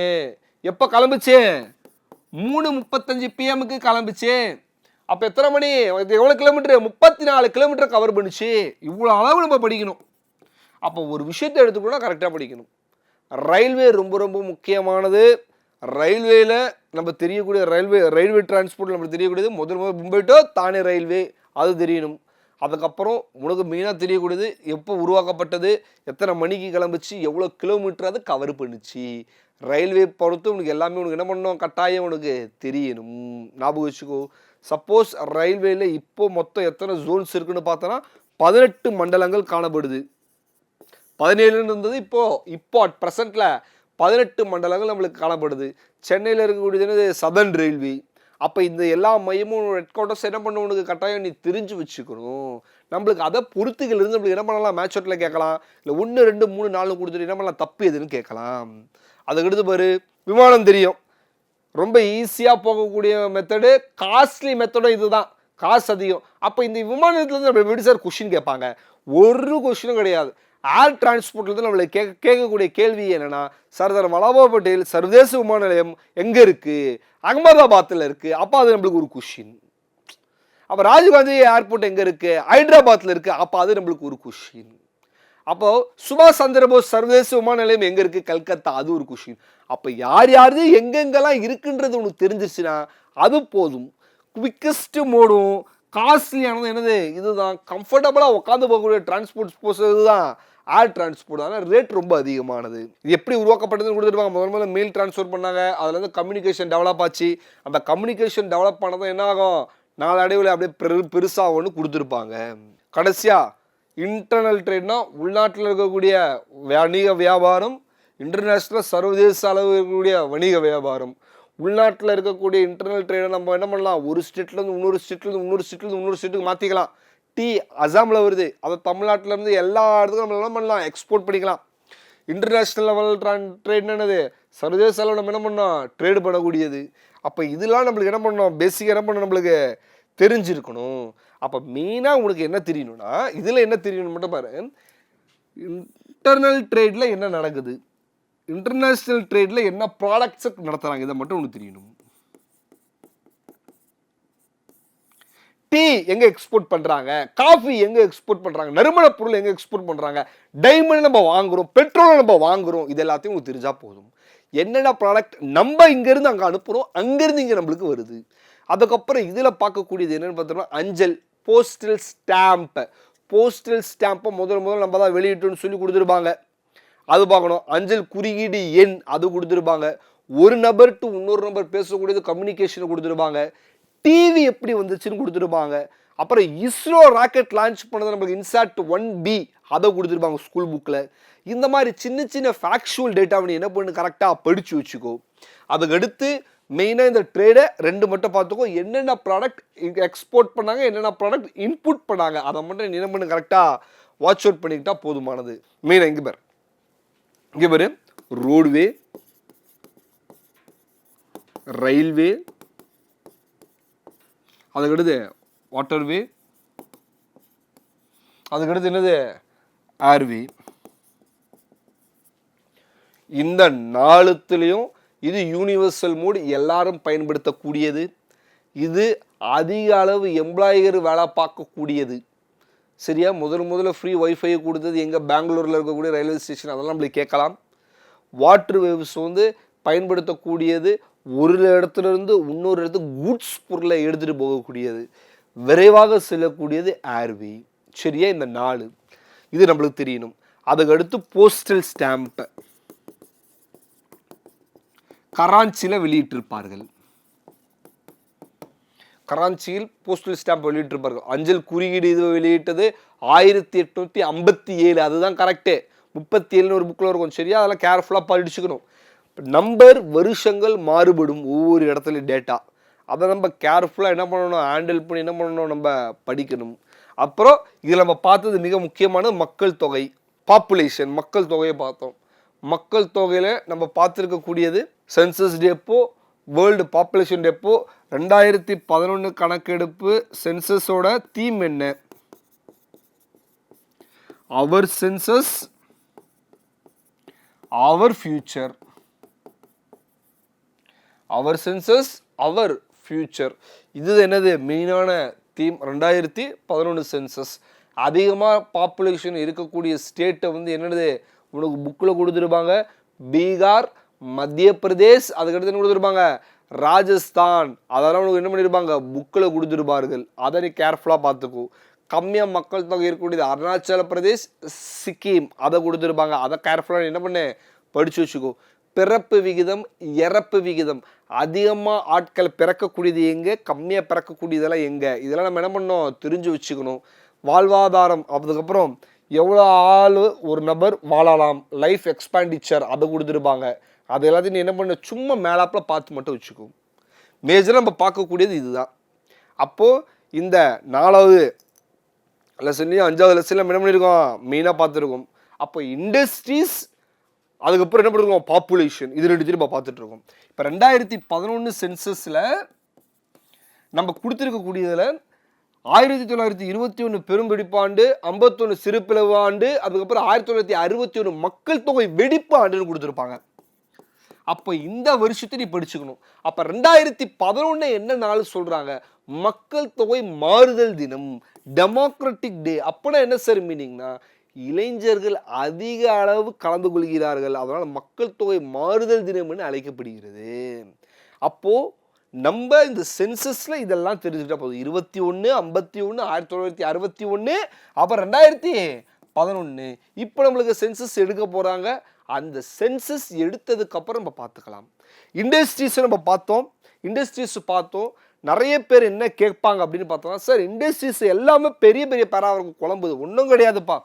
எப்போ கிளம்புச்சு? மூணு முப்பத்தஞ்சு பிஎம்க்கு கிளம்புச்சு. அப்போ எத்தனை மணி? எவ்வளோ கிலோமீட்டர் முப்பத்தி நாலு கிலோமீட்டர் கவர் பண்ணுச்சு. இவ்வளோ அளவு நம்ம படிக்கணும். அப்போ ஒரு விஷயத்தை எடுத்துக்கணும்னா கரெக்டாக படிக்கணும். ரயில்வே ரொம்ப ரொம்ப முக்கியமானது. ரயில்வேயில் நம்ம தெரியக்கூடிய ரயில்வே ரயில்வே டிரான்ஸ்போர்ட் நம்மளுக்கு தெரியக்கூடியது முதல் முதல் மும்பை டு தானே ரயில்வே. அது தெரியணும். அதுக்கப்புறம் உனக்கு மெயினாக தெரியக்கூடியது எப்போ உருவாக்கப்பட்டது? எத்தனை மணிக்கு கிளம்புச்சு? எவ்வளோ கிலோமீட்டர் அது கவர் பண்ணுச்சு? ரயில்வே பொறுத்து உனக்கு எல்லாமே உனக்கு என்ன பண்ணணும்? கட்டாயம் உனக்கு தெரியணும். ஞாபகம் வச்சுக்கோ. சப்போஸ் ரயில்வேல இப்போ மொத்தம் எத்தனை ஜோன்ஸ் இருக்குன்னு பார்த்தோன்னா பதினெட்டு மண்டலங்கள் காணப்படுது. பதினேழுன்னு இருந்தது இப்போ இப்போ அட் ப்ரெசண்ட்ல பதினெட்டு மண்டலங்கள் நம்மளுக்கு காணப்படுது. சென்னையில் இருக்கக்கூடியது சதன் சதர்ன் ரயில்வே அப்போ இந்த எல்லா மையமும் ஹெட் குவார்ட்டர்ஸ் என்ன பண்ண உனக்கு கட்டாயம் நீ தெரிஞ்சு வச்சுக்கணும். நம்மளுக்கு அதை பொறுத்துகள் இருந்து நம்மளுக்கு என்ன பண்ணலாம்? மேட்ச் அவுட்டில் கேட்கலாம். இல்லை ஒன்று ரெண்டு மூணு நாலு கொடுத்துட்டு என்ன பண்ணலாம்? தப்பு எதுன்னு கேட்கலாம். அதுக்கடுத்து பாரு விமானம் தெரியும். ரொம்ப ஈஸியாக போகக்கூடிய மெத்தடு காஸ்ட்லி மெத்தடும் இதுதான். காசு அதிகம். அப்போ இந்த விமானத்துலேருந்து நம்ம எப்படி சார் கொஷின் கேட்பாங்க? ஒரு கொஷினும் கிடையாது. ஏர் டிரான்ஸ்போர்ட்லேருந்து நம்மளுக்கு கேட்க கேட்கக்கூடிய கேள்வி என்னென்னா சர்தார் வல்லபாய் பட்டேல் சர்வதேச விமான நிலையம் எங்கே இருக்குது அகமதாபாத்தில் இருக்குது அப்போ அது நம்மளுக்கு ஒரு கொஷின் அப்போ ராஜீவ்காந்தி ஏர்போர்ட் எங்கே இருக்குது ஹைதராபாத்தில் இருக்குது அப்போ அது நம்மளுக்கு ஒரு கொஷின் அப்போது சுபாஷ் சந்திரபோஸ் சர்வதேச விமான நிலையம் எங்கே இருக்குது கல்கத்தா. அது ஒரு கொஷின் அப்போ யார் யாரு எங்கெங்கெல்லாம் இருக்குன்றது உனக்கு தெரிஞ்சிருச்சுன்னா அது போதும். குவிக்கஸ்ட்டு மோடும் காஸ்ட்லியானது என்னது? இதுதான். கம்ஃபர்டபுளாக உட்காந்து போகக்கூடிய டிரான்ஸ்போர்ட் போஸ் இதுதான். ஏர் டிரான்ஸ்போர்ட் ஆனால் ரேட் ரொம்ப அதிகமானது. இது எப்படி உருவாக்கப்பட்டதுன்னு கொடுத்துருப்பாங்க முதல் முதல்ல மெயில் ட்ரான்ஸ்ஃபர் பண்ணாங்க. அதில் வந்து கம்யூனிகேஷன் டெவலப் ஆச்சு. அந்த கம்யூனிகேஷன் டெவலப் பண்ணதும் என்ன ஆகும்? நாளடைவில் அப்படியே பெரு பெருசாகும்னு கொடுத்துருப்பாங்க. கடைசியாக இன்டர்னல் ட்ரேட்னா உள்நாட்டில் இருக்கக்கூடிய வணிக வியாபாரம் இன்டர்நேஷ்னல் சர்வதேச அளவு இருக்கக்கூடிய வணிக வியாபாரம். உள்நாட்டில் இருக்கக்கூடிய இன்டர்னல் ட்ரேடை நம்ம என்ன பண்ணலாம்? ஒரு ஸ்டேட்லேருந்து இன்னொரு ஸ்டேட்லேருந்து இன்னொரு ஸ்டேட்லேருந்து இன்னொரு ஸ்டேட்டுக்கு மாற்றிக்கலாம் டீ அசாமில் வருது. அதை தமிழ்நாட்டிலேருந்து எல்லா இடத்துக்கும் நம்ம என்ன பண்ணலாம்? எக்ஸ்போர்ட் பண்ணிக்கலாம். இன்டர்நேஷ்னல் லெவல் ட்ரேட் என்னது? சர்வதேச அளவில் நம்ம என்ன பண்ணோம் ட்ரேடு பண்ணக்கூடியது. அப்போ இதெல்லாம் நம்மளுக்கு என்ன பண்ணணும்? பேசிக்காக என்ன பண்ணணும் நம்மளுக்கு? தெரிஞ்சிருக்கணும். அப்போ மெயினாக உங்களுக்கு என்ன தெரியணும்னா இதில் என்ன தெரியணும் மட்டும் பாரு. இன்டர்னல் ட்ரேடில் என்ன நடக்குது? இன்டர்நேஷ்னல் ட்ரேடில் என்ன ப்ராடக்ட்ஸை நடத்துகிறாங்க இதை மட்டும் ஒன்று தெரியணும். டீ எங்கே எக்ஸ்போர்ட் பண்ணுறாங்க காஃபி எங்கே எக்ஸ்போர்ட் பண்ணுறாங்க நறுமண பொருள் எங்கே எக்ஸ்போர்ட் பண்ணுறாங்க டைமண்ட் நம்ம வாங்குறோம் பெட்ரோல் நம்ம வாங்குறோம் இது எல்லாத்தையும் உங்களுக்கு தெரிஞ்சால் போதும். என்னென்ன ப்ராடக்ட் நம்ம இங்கேருந்து அங்கே அனுப்புகிறோம் அங்கேருந்து இங்கே நம்மளுக்கு வருது. அதுக்கப்புறம் இதில் பார்க்கக்கூடியது என்னென்னு பார்த்தோம்னா அஞ்சல் போஸ்டல் ஸ்டாம்ப் போஸ்டல் ஸ்டாம்பை முதல் முதல் நம்ம தான் வெளியிட்டோன்னு சொல்லி கொடுத்துருப்பாங்க. அது பார்க்கணும். அஞ்சல் குறியீடு எண் அது கொடுத்துருப்பாங்க. ஒரு நபர் டு இன்னொரு நபர் பேசக்கூடியது கம்யூனிகேஷன் கொடுத்துருப்பாங்க. டிவி எப்படி வந்துச்சுன்னு கொடுத்துருப்பாங்க. அப்புறம் இஸ்ரோ ராக்கெட் லான்ச் பண்ணது நம்மளுக்கு இன்சாட் ஒன் பி அதை கொடுத்துருப்பாங்க ஸ்கூல் புக்கில் இந்த மாதிரி சின்ன சின்ன ஃபேக்சுவல் டேட்டாவை நீ என்ன பண்ணு? கரெக்டாக படித்து வச்சுக்கோ. அதுக்கடுத்து மெயினாக இந்த ட்ரேடை ரெண்டு மட்டும் பார்த்துக்கோ. என்னென்ன ப்ராடக்ட் எக்ஸ்போர்ட் பண்ணாங்க என்னென்ன ப்ராடக்ட் இன்புட் பண்ணாங்க. அதை மட்டும் நீ என்ன பண்ணு? கரெக்டாக வாட்ச் அவுட் பண்ணிக்கிட்டால் போதுமானது. மெயினாக எங்கே பேர். இங்கே பாரு. ரோடுவே ரயில்வே அதுக்கடுத்து வாட்டர்வே அதுக்கடுத்து என்னது? ஏர்வே இந்த நாலுத்துலேயும் இது யூனிவர்சல் மோடு எல்லாரும் பயன்படுத்தக்கூடியது. இது அதிக அளவு எம்ப்ளாயர் வேலை பார்க்கக்கூடியது. சரியா? முதல் முதல்ல ஃப்ரீ ஒய்ஃபை கொடுத்தது எங்கே பெங்களூரில் இருக்கக்கூடிய ரயில்வே ஸ்டேஷன் அதெல்லாம் நம்மளுக்கு கேட்கலாம். வாட்ரு வேவ்ஸ் வந்து பயன்படுத்தக்கூடியது ஒரு இடத்துல இருந்து இன்னொரு இடத்துக்கு குட்ஸ் பொருளை எடுத்துகிட்டு போகக்கூடியது. விரைவாக செல்லக்கூடியது ஏர்வே சரியா? இந்த நாலு. இது நம்மளுக்கு தெரியணும். அதுக்கு அடுத்து போஸ்டல் ஸ்டாம்ப்பை கராச்சியில் வெளியிட்டிருப்பார்கள். கராஞ்சியில் போஸ்டல் ஸ்டாம்ப் வெளியிட்டிருப்பார்கள். அஞ்சல் குறியீடு இது வெளியிட்டது ஆயிரத்தி எட்நூற்றி ஐம்பத்தி ஏழு. அதுதான் கரெக்டு முப்பத்தி ஏழுன்னு ஒரு புக்கில் இருக்கும். சரியா? அதெல்லாம் கேர்ஃபுல்லாக படிச்சுக்கணும். நம்பர் வருஷங்கள் மாறுபடும் ஒவ்வொரு இடத்துலையும் டேட்டா அதை நம்ம கேர்ஃபுல்லாக என்ன பண்ணணும்? ஹேண்டில் பண்ணி என்ன பண்ணணும்? நம்ம படிக்கணும். அப்புறம் இதில் நம்ம பார்த்தது மிக முக்கியமான மக்கள் தொகை பாப்புலேஷன் மக்கள் தொகையை பார்த்தோம். மக்கள் தொகையில் நம்ம பார்த்துருக்கக்கூடியது சென்சஸ் டேப்போ வேர்ல்டு பாப்புலேஷன் டெப்போ ரெண்டாயிரத்தி பதினொன்று கணக்கெடுப்பு சென்சஸோட தீம் என்ன? Our census our future our census our future இது என்னது? மெயினான தீம் ரெண்டாயிரத்தி பதினொன்று சென்சஸ் அதிகமாக பாப்புலேஷன் இருக்கக்கூடிய ஸ்டேட்டை வந்து என்னது? உனக்கு புக்கில் கொடுத்துருப்பாங்க. பீகார் மத்திய பிரதேஷ் அதுக்கடுத்து என்ன கொடுத்துருப்பாங்க? ராஜஸ்தான். அதெல்லாம் உனக்கு என்ன பண்ணியிருப்பாங்க புக்கில் கொடுத்துருப்பார்கள். அதை நீ கேர்ஃபுல்லாக பார்த்துக்கோ. கம்மியாக மக்கள் தொகை இருக்கக்கூடியது அருணாச்சல பிரதேஷ் சிக்கிம். அதை கொடுத்துருப்பாங்க. அதை கேர்ஃபுல்லாக என்ன பண்ணு? படித்து வச்சுக்கோ. பிறப்பு விகிதம் இறப்பு விகிதம். அதிகமாக ஆட்கள் பிறக்கக்கூடியது எங்கே? கம்மியாக பிறக்கக்கூடியதெல்லாம் எங்கே? இதெல்லாம் நம்ம என்ன பண்ணோம் தெரிஞ்சு வச்சுக்கணும். வாழ்வாதாரம் அதுக்கப்புறம் எவ்வளோ ஆள் ஒரு நபர் வாழலாம்? லைஃப் எக்ஸ்பேண்டிச்சர் அதை கொடுத்துருப்பாங்க. அது எல்லாத்தையும் நீ என்ன பண்ண? சும்மா மேலாப்பில் பார்த்து மட்டும் வச்சுக்கோ. மேஜராக நம்ம பார்க்கக்கூடியது இதுதான். அப்போது இந்த நாலாவது லெசன்லையும் அஞ்சாவது லெசனில் என்ன பண்ணியிருக்கோம் மெயினாக பார்த்துருக்கோம். அப்போ இண்டஸ்ட்ரீஸ் அதுக்கப்புறம் என்ன பண்ணிருக்கோம்? பாப்புலேஷன் இது ரெண்டு திரும்ப பார்த்துட்ருக்கோம் இப்போ ரெண்டாயிரத்தி பதினொன்று சென்சஸில் நம்ம கொடுத்துருக்கக்கூடியதில் ஆயிரத்தி தொள்ளாயிரத்தி இருபத்தி ஒன்று பெரும்பிடிப்பாண்டு ஐம்பத்தொன்று சிறுபிளவு ஆண்டு அதுக்கப்புறம் ஆயிரத்தி தொள்ளாயிரத்தி அறுபத்தி ஒன்று மக்கள் தொகை வெடிப்பு ஆண்டுன்னு கொடுத்துருப்பாங்க. அப்போ இந்த வருஷத்தை நீ படிச்சுக்கணும். அப்போ ரெண்டாயிரத்தி பதினொன்று என்ன நாள் சொல்கிறாங்க மக்கள் தொகை மாறுதல் தினம் டெமோக்ராட்டிக் டே அப்போனா என்ன சார் மீனிங்னா இளைஞர்கள் அதிக அளவு கலந்து கொள்கிறார்கள். அதனால் மக்கள் தொகை மாறுதல் தினம் என்று அழைக்கப்படுகிறது. அப்போது நம்ம இந்த சென்சஸில் இதெல்லாம் தெரிஞ்சுக்கிட்டா போதும். இருபத்தி ஒன்று ஐம்பத்தி ஒன்று ஆயிரத்தி தொள்ளாயிரத்தி அறுபத்தி ஒன்று அப்புறம் ரெண்டாயிரத்தி பதினொன்று இப்போ நம்மளுக்கு சென்சஸ் எடுக்க போகிறாங்க அந்த சென்சஸ் எடுத்ததுக்கு அப்புறம் நம்ம பார்த்துக்கலாம். இண்டஸ்ட்ரீஸ் நம்ம பார்த்தோம். இண்டஸ்ட்ரீஸ் பார்த்தோம். நிறைய பேர் என்ன கேட்பாங்க அப்படின்னு பார்த்தோம்னா சார் இண்டஸ்ட்ரீஸ் எல்லாமே பெரிய பெரிய பேராக இருக்கும். குழம்புது. ஒன்றும் கிடையாதுப்பா.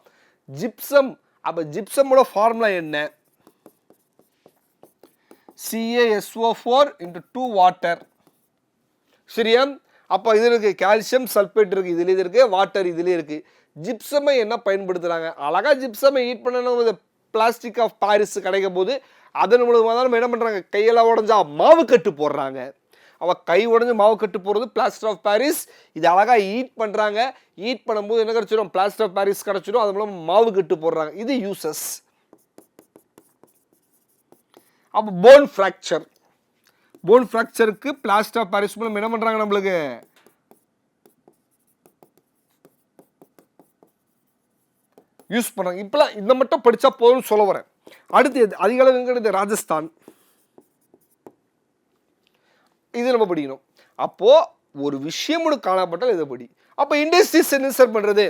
ஜிப்சம் அப்போ ஜிப்சமோட ஃபார்முலா என்ன? C A S O four into two water சரியா? அப்போ இது இருக்குது கால்சியம் சல்ஃபேட் இருக்குது இதுலேயும் இருக்குது வாட்டர் இதுலேயும் இருக்குது ஜிப்சமை என்ன பயன்படுத்துகிறாங்க அழகா ஜிப்சமை ஹீட் பண்ணணும் பிளாஸ்டிக் ஆஃப் பாரிஸ் கிடைக்கும் போது அதன் மூலமாக தான் நம்ம என்ன பண்ணுறாங்க கையெல்லாம் உடஞ்சா மாவு கட்டு போடுறாங்க. அவள் கை உடஞ்சி மாவு கட்டு போடுறது பிளாஸ்டர் ஆஃப் பாரிஸ் இது அழகாக ஹீட் பண்ணுறாங்க ஹீட் பண்ணும்போது என்ன கிடச்சிடும் பிளாஸ்டர் ஆஃப் பாரிஸ் கிடைச்சிடும் அது மூலம் மாவு கட்டு போடுறாங்க. இது யூசஸ் அப்போ போன் ஃப்ராக்சர் போன் ஃப்ராக்சருக்கு பிளாஸ்டர் ஆஃப் பாரிஸ் மூலம் என்ன பண்ணுறாங்க நம்மளுக்கு? யூஸ் பண்ணுறாங்க. இப்போலாம் இந்த மட்டும் படித்தா போதும்னு சொல்ல வரேன். அடுத்து எது? அதிக ராஜஸ்தான். இது நம்ம படிக்கணும். அப்போது ஒரு விஷயம் ஒன்று காணப்பட்டால் இதை படி. அப்போ இண்டஸ்ட்ரீஸ் என்ன சார் பண்ணுறது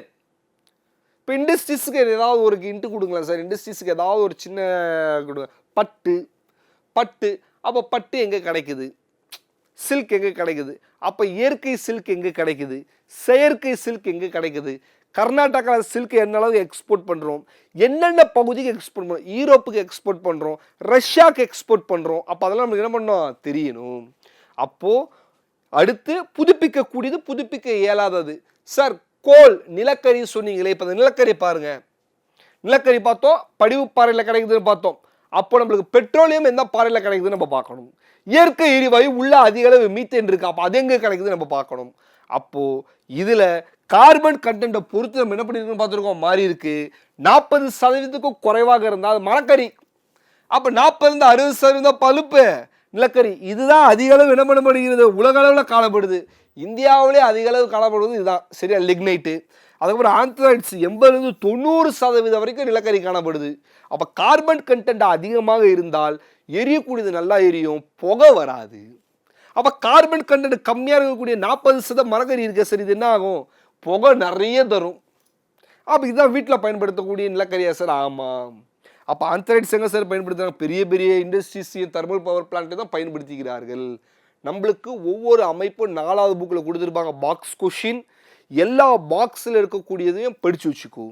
இப்போ இண்டஸ்ட்ரீஸுக்கு ஏதாவது ஒரு இன்ட்டு கொடுங்களேன் சார் இண்டஸ்ட்ரீஸுக்கு ஏதாவது ஒரு சின்ன கொடுங்க. பட்டு பட்டு. அப்போ பட்டு எங்கே கிடைக்குது? சில்க் எங்கே கிடைக்குது? அப்போ இயற்கை சில்க் எங்கே கிடைக்குது? செயற்கை சில்க் எங்கே கிடைக்குது? கர்நாடகாவில் சில்க் என்ன அளவுக்கு எக்ஸ்போர்ட் பண்ணுறோம் என்னென்ன பகுதிக்கு எக்ஸ்போர்ட் பண்ணுறோம் ஈரோப்புக்கு எக்ஸ்போர்ட் பண்ணுறோம் ரஷ்யாவுக்கு எக்ஸ்போர்ட் பண்ணுறோம் அப்போ அதெல்லாம் நமக்கு என்ன பண்ணோம் தெரியணும். அப்போது அடுத்து புதுப்பிக்கக்கூடியது புதுப்பிக்க இயலாதது. சார் கோல் நிலக்கரி சொன்னீங்களே இப்போ அந்த நிலக்கரி பாருங்கள் நிலக்கரி பார்த்தோம் படிவு பாறையில் கிடைக்குதுன்னு பார்த்தோம். அப்போ நம்மளுக்கு பெட்ரோலியம் எந்த பாறையில் கிடைக்குதுன்னு நம்ம பார்க்கணும். இயற்கை எரிவாயு உள்ள அதிக அளவு மீத்தேன் இருக்கு. அப்போ அது எங்கே கிடைக்குதுன்னு நம்ம பார்க்கணும். அப்போது இதில் கார்பன் கண்டென்ட்டை பொறுத்து நம்ம என்ன பண்ணியிருக்கோம் பார்த்துருக்கோம். மாறி இருக்குது நாற்பது சதவீதத்துக்கும் குறைவாக இருந்தால் அது மரக்கறி. அப்போ நாற்பதுலேருந்து அறுபது சதவீதம் பழுப்பு நிலக்கரி. இதுதான் அதிக அளவு என்ன பண்ண முடிகிறது? உலக அளவில் காணப்படுது. இந்தியாவிலே அதிக அளவு காணப்படுவது இதுதான். சரியா? லிக்னைட்டு அதுக்கப்புறம் ஆந்த்ராய்ட்ஸ் எண்பதுலேருந்து தொண்ணூறு சதவீதம் வரைக்கும் நிலக்கரி காணப்படுது. அப்போ கார்பன் கண்டென்ட் அதிகமாக இருந்தால் எரியக்கூடியது நல்லா எரியும் புகை வராது. அப்போ கார்பன் கண்டென்ட் கம்மியாக இருக்கக்கூடிய நாற்பது சதம் மரக்கறி இருக்க சரி இது என்ன ஆகும் புகை நிறைய தரும். அப்போ இதுதான் வீட்டில் பயன்படுத்தக்கூடிய நிலக்கரியா சார்? ஆமாம் அப்போ ஆந்த்ரைட்ஸ் எங்கே சார் பயன்படுத்துகிறாங்க பெரிய பெரிய இண்டஸ்ட்ரீஸையும் தெர்மல் பவர் பிளான்ட்டை தான் பயன்படுத்திக்கிறார்கள். நம்மளுக்கு ஒவ்வொரு அமைப்பும் நாலாவது புக்கில் கொடுத்துருப்பாங்க. பாக்ஸ் கொஷின் எல்லா பாக்ஸில் இருக்கக்கூடியதையும் படித்து வச்சுக்கோ.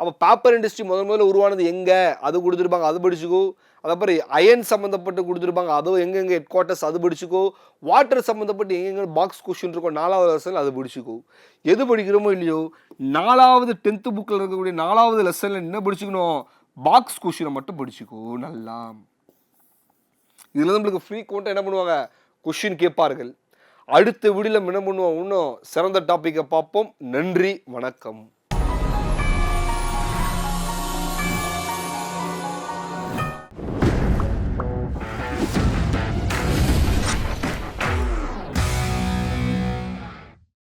அப்போ பேப்பர் இண்டஸ்ட்ரி முதல் முதல்ல உருவானது எங்கே? அது கொடுத்துருப்பாங்க. அது படிச்சுக்கோ. அதுக்கப்புறம் அயன் சம்மந்தப்பட்டு கொடுத்துருப்பாங்க. அதுவும் எங்கெங்கே ஹெட் குவார்ட்டர்ஸ் அது படிச்சுக்கோ வாட்டர் சம்மந்தப்பட்டு எங்கெங்க பாக்ஸ் கொஷின் இருக்கும் நாலாவது லெசன் அது படிச்சுக்கோ. எது படிக்கிறோமோ இல்லையோ நாலாவது டென்த்து புக்கில் இருக்கக்கூடிய நாலாவது லெசனில் என்ன படிச்சுக்கணும்? பாக்ஸ் கொஷினை மட்டும் படிச்சுக்கோ நல்லா இதில் நம்மளுக்கு ஃப்ரீக்வெண்ட்டாக என்ன பண்ணுவாங்க? கொஷின் கேட்பார்கள். அடுத்த விடியில் என்ன பண்ணுவோம்? இன்னும் சிறந்த டாப்பிக்கை பார்ப்போம். நன்றி வணக்கம்.